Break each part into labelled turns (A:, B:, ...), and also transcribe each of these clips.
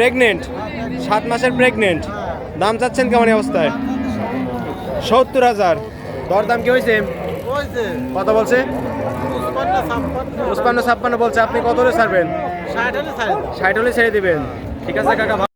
A: Pregnant সাত মাসের pregnant দাম চাচ্ছেন কেমন অবস্থায়? সত্তর হাজার। দর দাম কি হয়েছে?
B: কথা
A: কত বলছে? পঁচপান্ন ছাপ্পান্ন। বলছে। আপনি কত হলে ছাড়বেন?
B: ষাট হলে
A: ষাট হলে ছেড়ে দিবেন। ঠিক আছে কাকা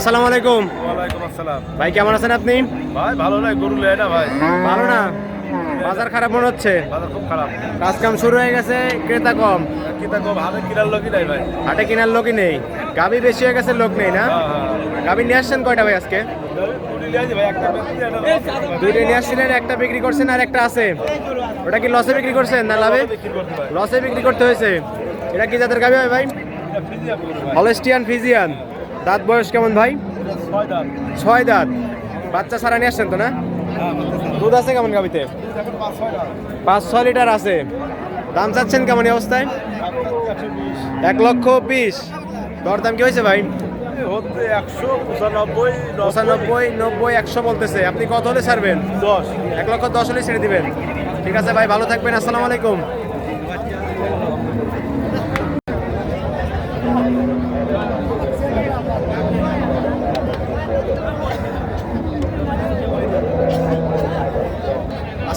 A: আসসালামু আলাইকুম।
B: ওয়ালাইকুম আসসালাম।
A: ভাই কেমন আছেন আপনি?
B: ভাই ভালো নাই গরু লেয় না ভাই।
A: ভালো না? বাজার খারাপ মনে হচ্ছে?
B: বাজার খুব খারাপ।
A: কাজ কাম শুরু হয়ে গেছে ক্রেতা কম।
B: কি তা কম হাতে কিনার লোকই নাই ভাই।
A: হাটে কেনার লোকই নেই। গাবি বেশি হয়ে গেছে লোক নেই না?
B: হ্যাঁ হ্যাঁ।
A: গাবি নিয়ে আসছেন কয়টা ভাই আজকে? দুইটা নিয়ে আসছিলেন একটা বিক্রি করছেন আর একটা আছে। ওটা কি লসে বিক্রি করছেন না লাভে?
B: করতে
A: লসে বিক্রি করতে হয়েছে। এটা কি জাতের গাবি হয় ভাই। Holstein Friesian. দাঁত বয়স কেমন ভাই?
B: ছয়
A: দাঁত। বাচ্চা সারা নিয়ে আসছেন তো না?
B: হ্যাঁ
A: দুধ আছে কেমন গাবিতে
B: পাঁচ ছয়
A: লিটার আছে। দাম চাচ্ছেন কেমন অবস্থায়? এক লক্ষ বিশ। দর দাম কি হয়েছে ভাই?
B: পঁচানব্বই
A: নব্বই একশো বলতেছে। আপনি কত হলে ছাড়বেন?
B: দশ।
A: এক লক্ষ দশ হলে ছেড়ে দিবেন। ঠিক আছে ভাই ভালো থাকবেন। আসসালামু আলাইকুম।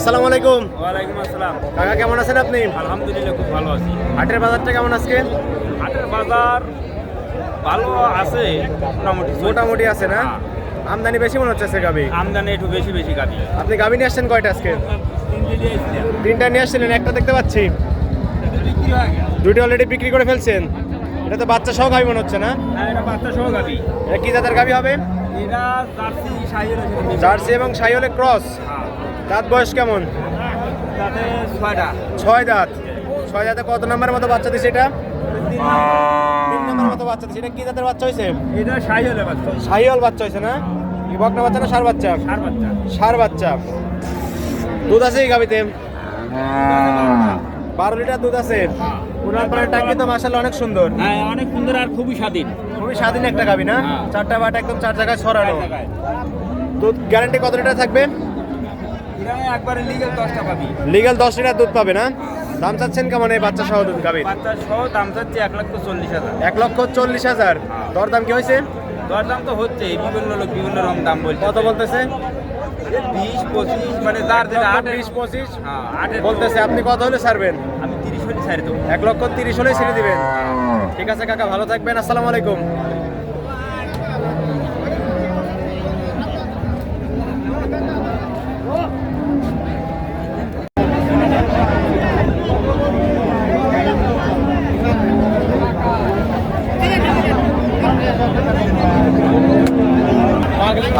A: আসসালামু আলাইকুম।
C: ওয়ালাইকুম আসসালাম।
A: কাকা কেমন আছেন আপনি?
C: আলহামদুলিল্লাহ খুব ভালো আছি।
A: হাটের বাজারটা কেমন আজকে?
C: হাটের বাজার ভালো আছে মোটামুটি
A: মোটামুটি আছে না?
C: হ্যাঁ।
A: আমদানি বেশি মনে হচ্ছে গাবি?
C: আমদানি একটু বেশি বেশি গাড়ি
A: আপনি গাবি নিয়ে আসছেন কয়টা আজকে? তিনটা নিয়ে আসছিলেন একটা দেখতে পাচ্ছি। দুইটা অলরেডি বিক্রি করে ফেলছেন। এটা তো বাচ্চা সহ গাবি মনে হচ্ছে না?
C: হ্যাঁ এটা বাচ্চা সহ গাড়ি
A: এটা কি জাতের গাবি হবে?
C: এটা জার্সি
A: এবং সাইওলে ক্রস। দাঁত বয়স কেমন?
C: তাতে
A: ছয় দাঁত। ছয় দাঁতে। কত নম্বরের মতো বাচ্চা দিছে এটা? তিন নম্বরের মতো বাচ্চা দিছে। এটা কি জাতের বাচ্চা হয়েছে
C: এটা বাচ্চা।
A: সাহিওয়াল বাচ্চা হয়েছে না? কি বকনা বাচ্চা না সার বাচ্চা?
C: সার বাচ্চা।
A: সার বাচ্চা। দুধ আছে এই গাবিতে? বারো লিটার দুধ আছে। তো মাসাল অনেক সুন্দর।
C: হ্যাঁ অনেক সুন্দর আর খুবই স্বাধীন।
A: খুবই স্বাধীন একটা গাবি না?
C: হ্যাঁ।
A: চারটা বাট একদম চার জায়গায়
C: জায়গায়।
A: দুধ গ্যারান্টি কত লিটার থাকবে?
C: একবারে লিগেল দশটা পাবি।
A: লিগাল দশ লিটার দুধ পাবে না? দাম চাচ্ছেন কেমন এই বাচ্চা সহ দুধ গাবির
C: বাচ্চা সহ দাম চাচ্ছে এক লক্ষ চল্লিশ হাজার।
A: এক লক্ষ চল্লিশ হাজার। দর দাম কি হয়েছে?
C: দর দাম তো হচ্ছে বিভিন্ন লোক বিভিন্ন রকম দাম বলছে।
A: কত বলতেছে?
C: বিশ পঁচিশ মানে যার যেটা আট
A: বিশ পঁচিশ।
C: হ্যাঁ
A: বলতেছে আপনি কত হলে ছাড়বেন?
C: আমি তিরিশ হলে ছাড়ে দেবো।
A: এক লক্ষ তিরিশ হলে ছেড়ে দিবেন। ঠিক আছে কাকা ভালো থাকবেন। আসসালামু আলাইকুম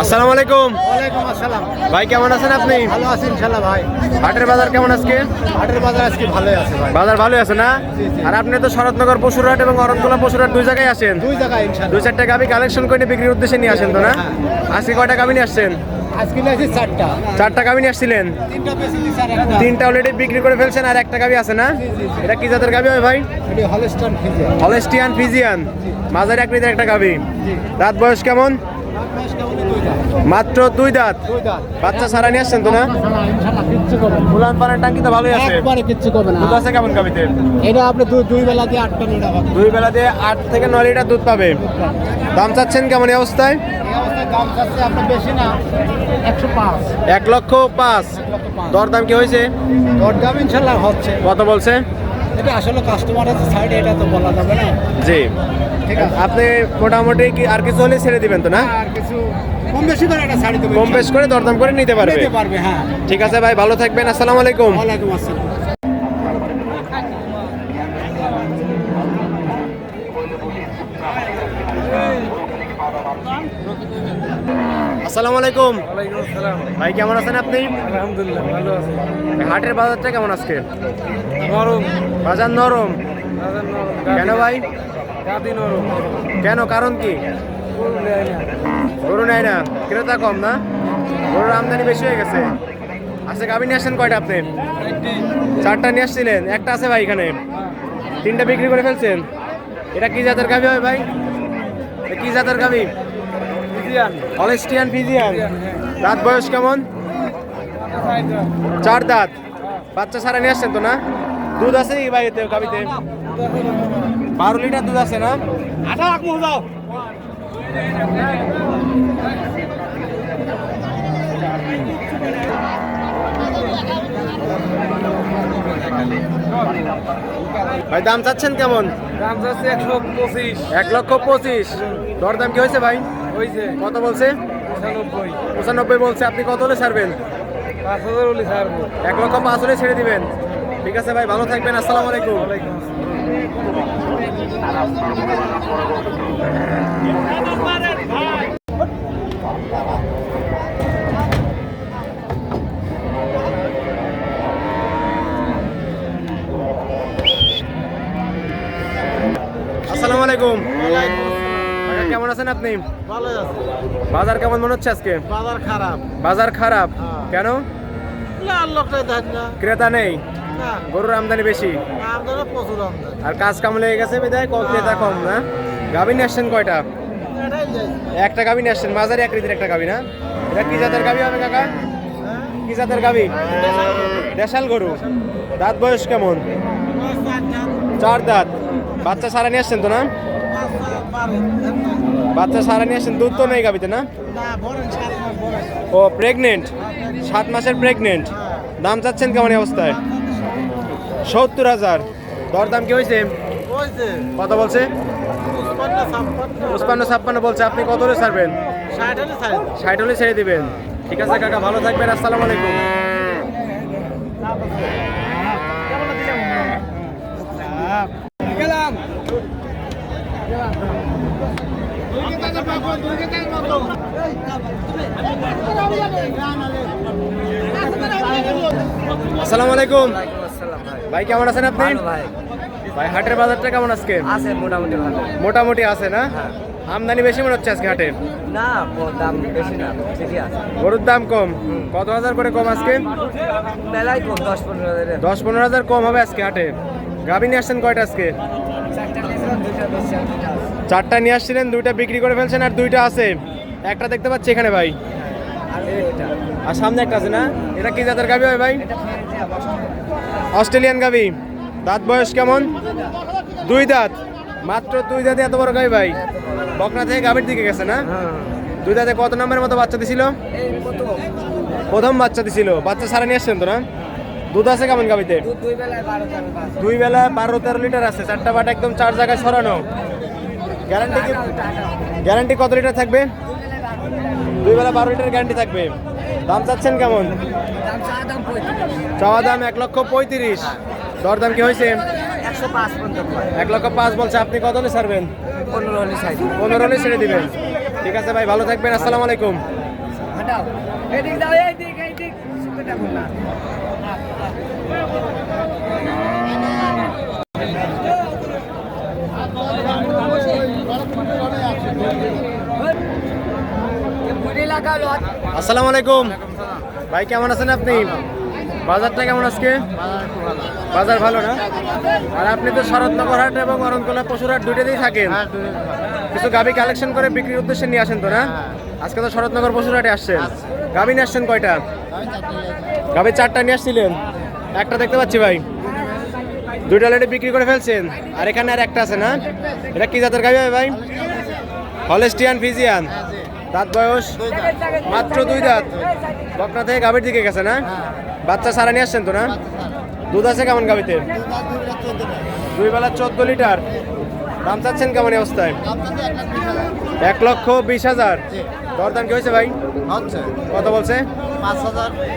A: আসসালামু আলাইকুম
B: ওয়ালাইকুম আসসালাম
A: ভাই কেমন আছেন আপনি?
B: ভালো আছি ইনশাল্লাহ ভাই।
A: হাটের বাজার কেমন আজকে?
B: হাটের বাজার আজকে ভালোই আছে ভাই।
A: বাজার ভালোই আছে না? আর আপনি তো শরৎনগর পশুরহাট এবং অরণতলা পশুরহাট দুই জায়গায় আসেন?
B: দুই জায়গায় ইনশাল্লাহ
A: দুই চারটা গাবি কালেকশন করে বিক্রির উদ্দেশ্যে নিয়ে আসেন তো না? আজকে কয়টা গাবি নিয়ে আসছেন?
B: আজকে নিয়ে আসি চারটা।
A: চারটা গাবি নিয়ে আসছিলেন?
B: তিনটা বেশি দিচ্ছে আর একটা।
A: তিনটা অলরেডি বিক্রি করে ফেলছেন আর একটা গাবি আছে না? এটা কি জাতের গাবি হয় ভাই?
B: এটি হলস্টন ফিজিয়া
A: হলেস্টিয়ান ফিজিয়ান। মাঝারি আকৃতির একটা গাবি রাত বয়স কেমন? মাত্র দুই দাঁত। বাচ্চা সারা নিয়ে আসছেন তো না?
B: ইনশাল্লাহ কিচ্ছু করবে না
A: উলান পানের টাঙ্কি তো ভালোই আছে।
B: একবারে কিচ্ছু করবে না।
A: দুধ আছে কেমন গাবিতে
B: এটা আপনি দুই- দুই বেলা দিয়ে আটটা নিয়ে রাখবেন
A: দুই বেলা দিয়ে আট থেকে নয় লিটার দুধ পাবে। দাম চাচ্ছেন কেমন এই অবস্থায়? এক লক্ষ পাঁচ। দরদাম কি হয়েছে?
B: দর দাম ইনশাল্লাহ হচ্ছে।
A: কত বলছে?
B: এটা আসলে কাস্টমার আছে সাইডে এটা তো বলা যাবে না।
A: জি।
B: ঠিক আছে।
A: আপনি মোটামুটি কি আর কিছু হলে ছেড়ে দিবেন তো না?
B: আর কিছু কম বেশি করে একটা শাড়ি দেবো
A: কম বেশ করে দরদাম করে নিতে পারবে।
B: নিতে পারবে হ্যাঁ।
A: ঠিক আছে ভাই ভালো থাকবেন আসসালামু আলাইকুম।
B: ওয়ালাইকুম আসসালাম।
A: আসসালামু আলাইকুম। ভাই কেমন আছেন আপনি?
B: আলহামদুলিল্লাহ ভালো আছে।
A: হাটের বাজারটা কেমন আজকে?
B: নরম।
A: বাজার নরম। কেন ভাই?
B: নরম।
A: কেন? কারণ কি? গরু নেয় না। ক্রেতা কম না? গরুর আমদানি বেশি হয়ে গেছে। আচ্ছা গাভী নিয়ে আসছেন কয়টা আপনি? চারটা নিয়ে আসছিলেন। একটা আছে ভাই এখানে। তিনটা বিক্রি করে ফেলছেন। এটা কি জাতের গাভী হয় ভাই? কি জাতের গাভী? Holstein Friesian. দাঁত বয়স কেমন? চার দাঁত। বাচ্চা সারা নিয়ে আসছেন তো না? দুধ আছে কি ভাই গাভীতে? বারো লিটার দুধ আছে না?
B: রাখব যাও।
A: ভাই দাম চাচ্ছেন কেমন?
B: দাম যাচ্ছে একশো পঁচিশ।
A: এক লক্ষ পঁচিশ। দরদাম কি হয়েছে ভাই?
B: হয়েছে
A: কত বলছে?
B: পঁচানব্বই।
A: পঁচানব্বই বলছে। আপনি কত হলে ছাড়বেন?
B: পাঁচ হাজার হলে ছাড়বো।
A: এক লক্ষ পাঁচ হলে ছেড়ে দিবেন। ঠিক আছে ভাই ভালো থাকবেন। আসসালামু আলাইকুম। আসসালামু আলাইকুম কাকা, কেমন আছেন আপনি
B: ভালো আছে।
A: বাজার কেমন মনে হচ্ছে আজকে?
B: বাজার খারাপ।
A: বাজার খারাপ? কেন?
B: লাল লোকটাই দেখ না।
A: ক্রেতা নেই?
B: না।
A: গরুর আমদানি বেশি?
B: প্রচুর আমদানি।
A: আর কাজ কাম লেগে গেছে বিদায় কম ক্রেতা কম না? গাভী নিয়ে আসছেন কয়টা? একটা গাভী নিয়ে আসছেন মাঝারি আকৃতির একটা গাভী না? এটা কি জাতের গাভী হবে কাকা? কি জাতের গাভী? দেশাল গরু। দাঁত বয়স কেমন? চার দাঁত। বাচ্চা সারা নিয়ে আসছেন তো না? বাচ্চা সারা নিয়ে আসছেন দুধ তো নেই গাভীতে না? ও প্রেগনেন্ট সাত মাসের প্রেগনেন্ট দাম চাচ্ছেন কেমন অবস্থায়? সত্তর হাজার। দর দাম কি হয়েছে? কত বলছে? পঁচপান্ন ছাপ্পান্ন বলছে। আপনি কত হলে ছাড়বেন? ষাট হলে ছেড়ে দিবেন। ঠিক আছে কাকা ভালো থাকবেন। আসসালামু আলাইকুম। আসসালামু আলাইকুম। ভাই কেমন আছেন আপনি? ভাই। হাটের বাজারটা কেমন আজকে?
D: আছে মোটামুটি ভালো।
A: মোটামুটি আছে না? আমদানি বেশি মনে হচ্ছে আজকে হাটে
D: না দাম বেশি না ঠিকই আছে।
A: গরুর দাম কম? কত হাজার করে কম আজকে?
D: মেলায় কম দশ পনেরো হাজারের।
A: দশ পনেরো হাজার কম হবে আজকে হাটে। গাভী নিয়ে আসছেন কয়টা আজকে?
D: চারটা
A: নিয়ে আসছিলেন দুইটা বিক্রি করে ফেলছেন আর দুইটা আছে। একটা দেখতে পাচ্ছি এখানে ভাই।
D: আর
A: সামনে একটা আছে না? এটা কি জাতের গাভী হয় ভাই? অস্ট্রেলিয়ান গাভী দাঁত বয়স কেমন? দুই দাঁত। মাত্র দুই দাঁতে এত বড় গাভী ভাই। বকনা থেকে গাভীর দিকে গেছে না? দুই দাঁতে কত নম্বরের মতো বাচ্চা দিছিল?
D: প্রথম।
A: প্রথম বাচ্চা দিছিল। বাচ্চা সারা নিয়ে আসছেন তো না? দুধ আছে কেমন
D: দুধ দুই
A: বেলা বারো তেরো লিটার আছে। চারটা বাট একদম চার জায়গায় সরানো গ্যারান্টি কি গ্যারান্টি কত লিটার থাকবে? দুই বেলা বারো লিটার গ্যারান্টি থাকবে। দাম চাচ্ছেন কেমন? চাওয়া দাম এক লক্ষ পঁয়ত্রিশ। দর দাম কি হয়েছে?
D: হয়।
A: এক লক্ষ পাঁচ বলছে। আপনি কত হলে ছাড়বেন?
D: পনেরো হলে সাইজ
A: পনেরো হলে ছেড়ে দিবেন। ঠিক আছে ভাই ভালো থাকবেন। আসসালামু আলাইকুম। আসসালামু আলাইকুম। ভাই কেমন আছেন আপনি? বাজারটা কেমন আজকে? বাজার ভালো না? আর আপনি তো শরৎনগর হাট এবং অরণকোলা পশুর হাট দুইটাতেই থাকেন। কিছু গাবি কালেকশন করে বিক্রির উদ্দেশ্যে নিয়ে আসেন তো না? আজকে তো শরৎনগর পশুরহাটে আসছেন।
B: আচ্ছা।
A: গাভী নিয়ে আসছেন কয়টা?
B: আমি চারটে
A: নিয়ে আসছিলেন। একটা দেখতে পাচ্ছি ভাই। দুইটা অলরেডি বিক্রি করে ফেলছেন। আর এখানে আর একটা আছে না? এটা কি জাতের গাভী হবে ভাই? Holstein Friesian. দাঁত বয়স মাত্র দুই দাঁত। বকনা থেকে গাভীর দিকে গেছে না? বাচ্চা সারা নিয়ে আসছেন তো না? দুধ আছে কেমন গাভীতে?
B: দুই
A: বেলা চোদ্দ লিটার। দাম চাচ্ছেন কেমন অবস্থায়?
B: এক
A: লক্ষ বিশ হাজার। দরদাম কি হয়েছে ভাই? কত বলছে?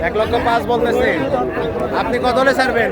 A: এক লক্ষ পাঁচ বলতেছে। আপনি কত হলে ছাড়বেন?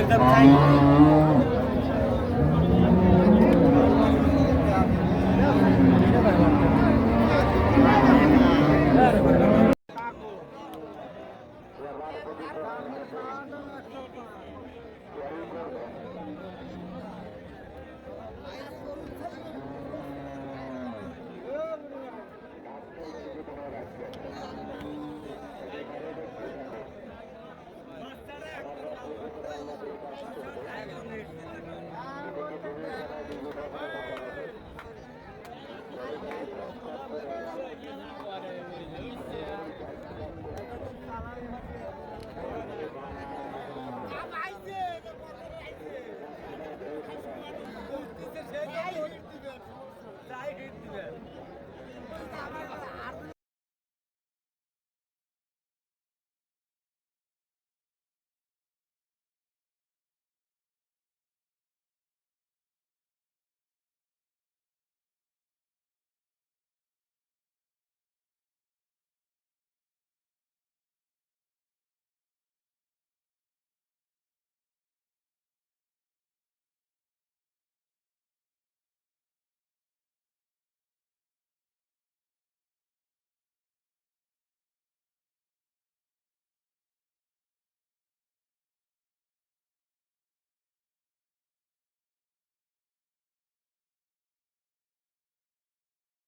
E: দুধের দাম